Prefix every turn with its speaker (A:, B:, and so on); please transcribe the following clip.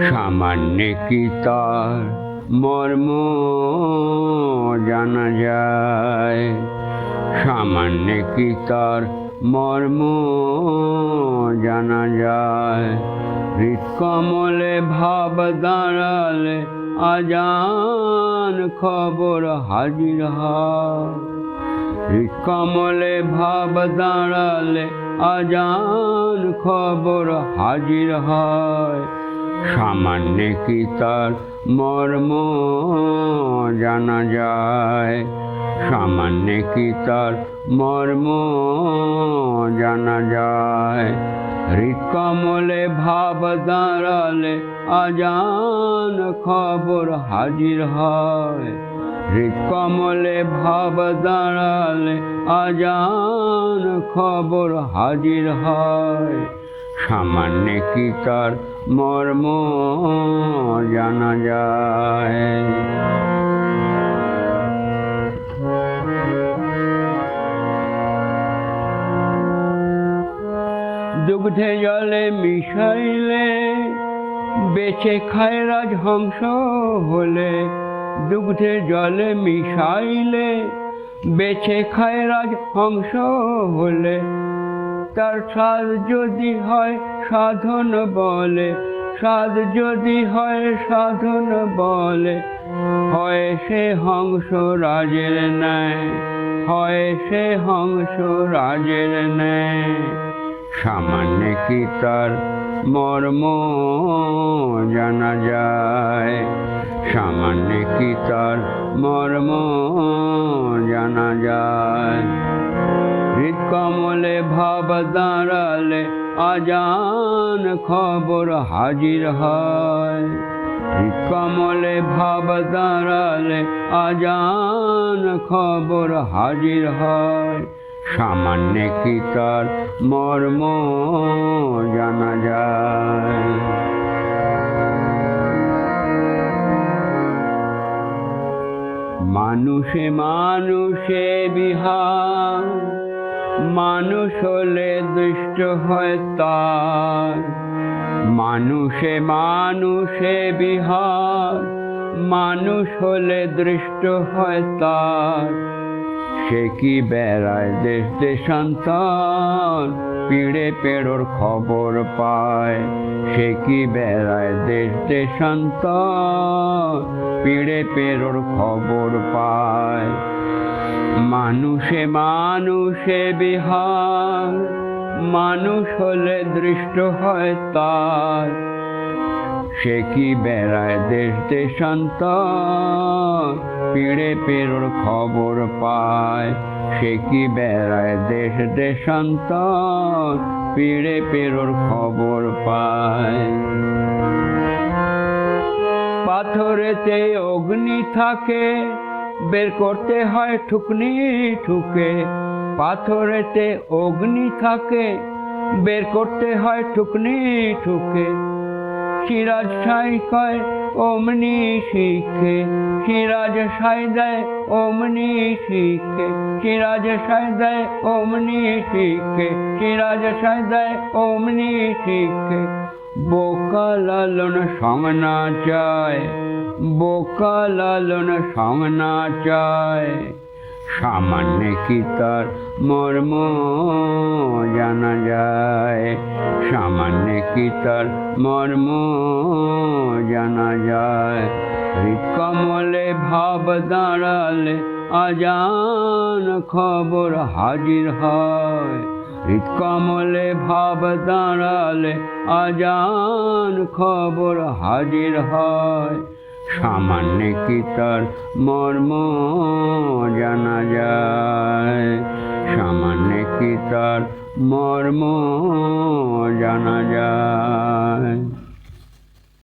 A: সামান্য কি তার মর্ম জানা যায়? সামান্য কি তার মর্ম জানা যায়? হৃৎকমলে ভাব দাঁড়ালে আজান খবর হাজির হয়। কমলে ভাব দাঁড়ালে আজান খবর হাজির হয়। সামান্য কি তার মর্ম জানা যায়? সামান্য কি তার মর্ম জানা যায়? হৃৎকমলে ভাব দাঁড়ালে আজান খবর হাজির হয়। হৃৎকমলে ভাব দাঁড়ালে আজান খবর হাজির হয়। সামান্য কি তার মর্ম জানা যায়? দুগ্ধে জলে মিশাইলে বেছে খায় রাজহংস হলে। দুগ্ধে জলে মিশাইলে বেছে খায় রাজহংস হলে। তার স্বাদ যদি হয় সাধন বলে স্বাদ যদি হয় সাধন বলে। হয় সে হংস রাজের ন্যায়, হয় সে হংস রাজের ন্যায়। সামান্য কি তার মর্ম জানা যায়? সামান্য কি তার মর্ম জানা যায়? হৃৎকমলে ভাব দাঁড়ালে আজান খবর হাজির হয়। হৃৎকমলে ভাব দাঁড়ালে আজান খবর হাজির হয়। সামান্য কি তার মর্ম জানা যায়? মানুষে মানুষে বিহার মানুষ হলে দুষ্ট হয় তার। মানুষে মানুষে বিহার, মানুষ হলে দৃষ্ট হয় তার। সে কি বেড়ায় দেশ দেশান্তর? পিড়ে পেড়োর খবর পায়। সে কি বেড়ায় দেশ দেশান্ত পিড়ে পেড়োর খবর পায়। মানুষে মানুষে বিহার, মানুষ হলে দৃষ্ট হয় তার। সে কি বেড়ায় দেশ দেশান্ত পিড়ে পেরোর খবর পায়। সে কি বেড়ায় দেশ দেশান্ত পিড়ে পেরোর খবর পায়। পাথরেতে অগ্নি থাকে, বের করতে হয় ঠুকনি ঠুকে। পাথরেতে অগ্নি থাকে, বের করতে হয় ঠুকনি ঠুকে। সিরাজ সাই কয় অমনি শিখে। সিরাজ সাই দেয়, অমনি শিখে। সিরাজ সাই দেয়, অমনি শিখে। সিরাজ সাই দেয়, অমনি শিখে। বোকা লালন সঙ্গনা চায়। বোকা লালন সঙ্গনা চায়। সামান্য কি তার মর্ম জানা যায়? সামান্য কি তার মর্ম জানা যায়? হৃৎকমলে ভাব দাঁড়ালে আজান খবর হাজির হয়। হৃৎকমলে ভাব দাঁড়ালে আজান খবর হাজির হয়। সামান্য কি তার মর্ম জানা যায়? সামান্য কি তার মর্ম জানা যায়?